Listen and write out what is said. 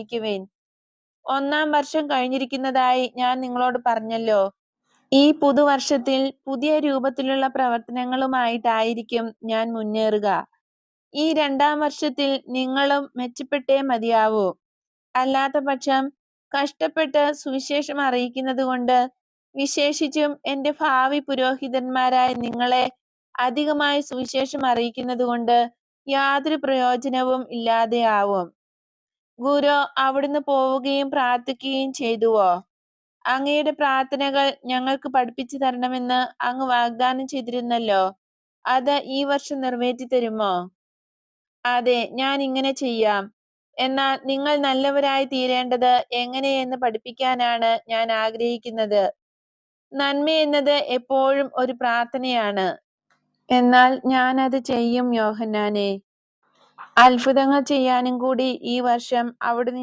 ശ്രമിക്കുവിൻ ഒന്നാം വർഷം കഴിഞ്ഞിരിക്കുന്നതായി ഞാൻ നിങ്ങളോട് പറഞ്ഞല്ലോ. ഈ പുതുവർഷത്തിൽ പുതിയ രൂപത്തിലുള്ള പ്രവർത്തനങ്ങളുമായിട്ടായിരിക്കും ഞാൻ മുന്നേറുക. ഈ രണ്ടാം വർഷത്തിൽ നിങ്ങളും മെച്ചപ്പെട്ടേ മതിയാവൂ. അല്ലാത്ത പക്ഷം കഷ്ടപ്പെട്ട് സുവിശേഷം അറിയിക്കുന്നത് കൊണ്ട് വിശേഷിച്ചും എന്റെ ഭാവി പുരോഹിതന്മാരായ നിങ്ങളെ അധികമായി സുവിശേഷം അറിയിക്കുന്നത് കൊണ്ട് യാതൊരു പ്രയോജനവും ഇല്ലാതെയാവും. ഗുരു അവിടുന്ന് പോവുകയും പ്രാർത്ഥിക്കുകയും ചെയ്തുവോ? അങ്ങയുടെ പ്രാർത്ഥനകൾ ഞങ്ങൾക്ക് പഠിപ്പിച്ചു തരണമെന്ന് അങ്ങ് വാഗ്ദാനം ചെയ്തിരുന്നല്ലോ. അത് ഈ വർഷം നിറവേറ്റി തരുമോ? അതെ ഞാൻ ഇങ്ങനെ ചെയ്യാം. എന്നാൽ നിങ്ങൾ നല്ലവരായി തീരേണ്ടത് എങ്ങനെയെന്ന് പഠിപ്പിക്കാനാണ് ഞാൻ ആഗ്രഹിക്കുന്നത്. നന്മ എന്നത് എപ്പോഴും ഒരു പ്രാർത്ഥനയാണ്. എന്നാൽ ഞാൻ അത് ചെയ്യും യോഹന്നാനെ. അത്ഭുതങ്ങൾ ചെയ്യാനും കൂടി ഈ വർഷം അവിടുന്ന്